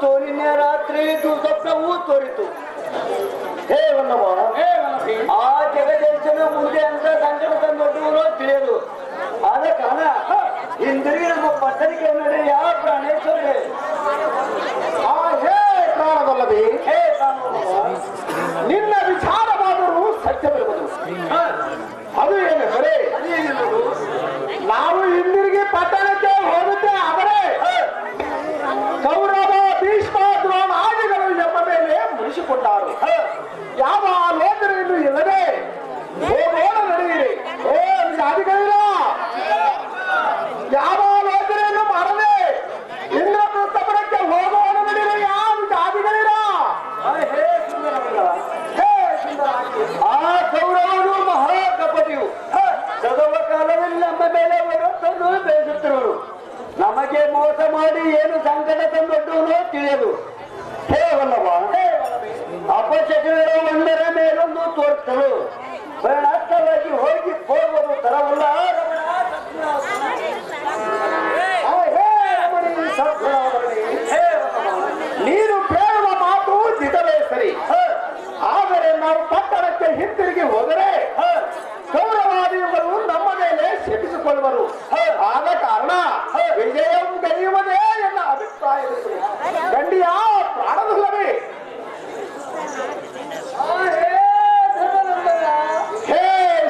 ತೋರಿನ ರಾತ್ರಿ ಇದು ಸ್ವಪ್ನವೂ ತೋರಿತು ಹೇ ವನ್ನವ. ಆ ಜಗದ ನಮ್ಮ ಮೇಲೆ ಬರುತ್ತೂ ಬೇಸುತ್ತಿರುವರು ನಮಗೆ ಮೋಸ ಮಾಡಿ ಏನು ಸಂಕಟ ತಂದೊಡ್ಡುವನು ತಿಳಿಯದು. ಹೇ ವಲ್ಲಭ ಅಪಶಕುನರ ಒಂದರ ಮೇಲೊಂದು ತೋರ್ತರು ಆದ ಕಾರಣ ವಿಜಯಂ ಕರೆಯುವುದೇ ಎನ್ನ ಅಭಿಪ್ರಾಯ ಗಂಡಿಯ ಪ್ರಾಣವಿಲ್ಲವೇ ಹೇ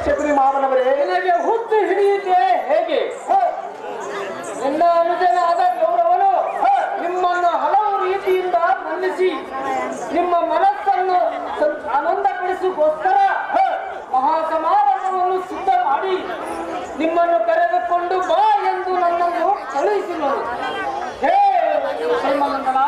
ಶಬರಿ ಮಾಮನವರೇ ನಿನಗೆ ಹುಟ್ಟು ಹಿಡಿಯುತ್ತೆ ಹೇಗೆ? ನಿನ್ನ ಅನುಜನಾದ ಗೌರವನು ನಿಮ್ಮನ್ನು ಹಲವು ರೀತಿಯಿಂದ ಮನ್ನಿಸಿ ನಿಮ್ಮ ಮನಸ್ಸನ್ನು ಸಂ- ನಿಮ್ಮನ್ನು ಕರೆದುಕೊಂಡು ಬಾ ಎಂದು ನನ್ನನ್ನು ಕಳುಹಿಸಿದರು. ಹೇ ಶ್ರೀಮಂತನ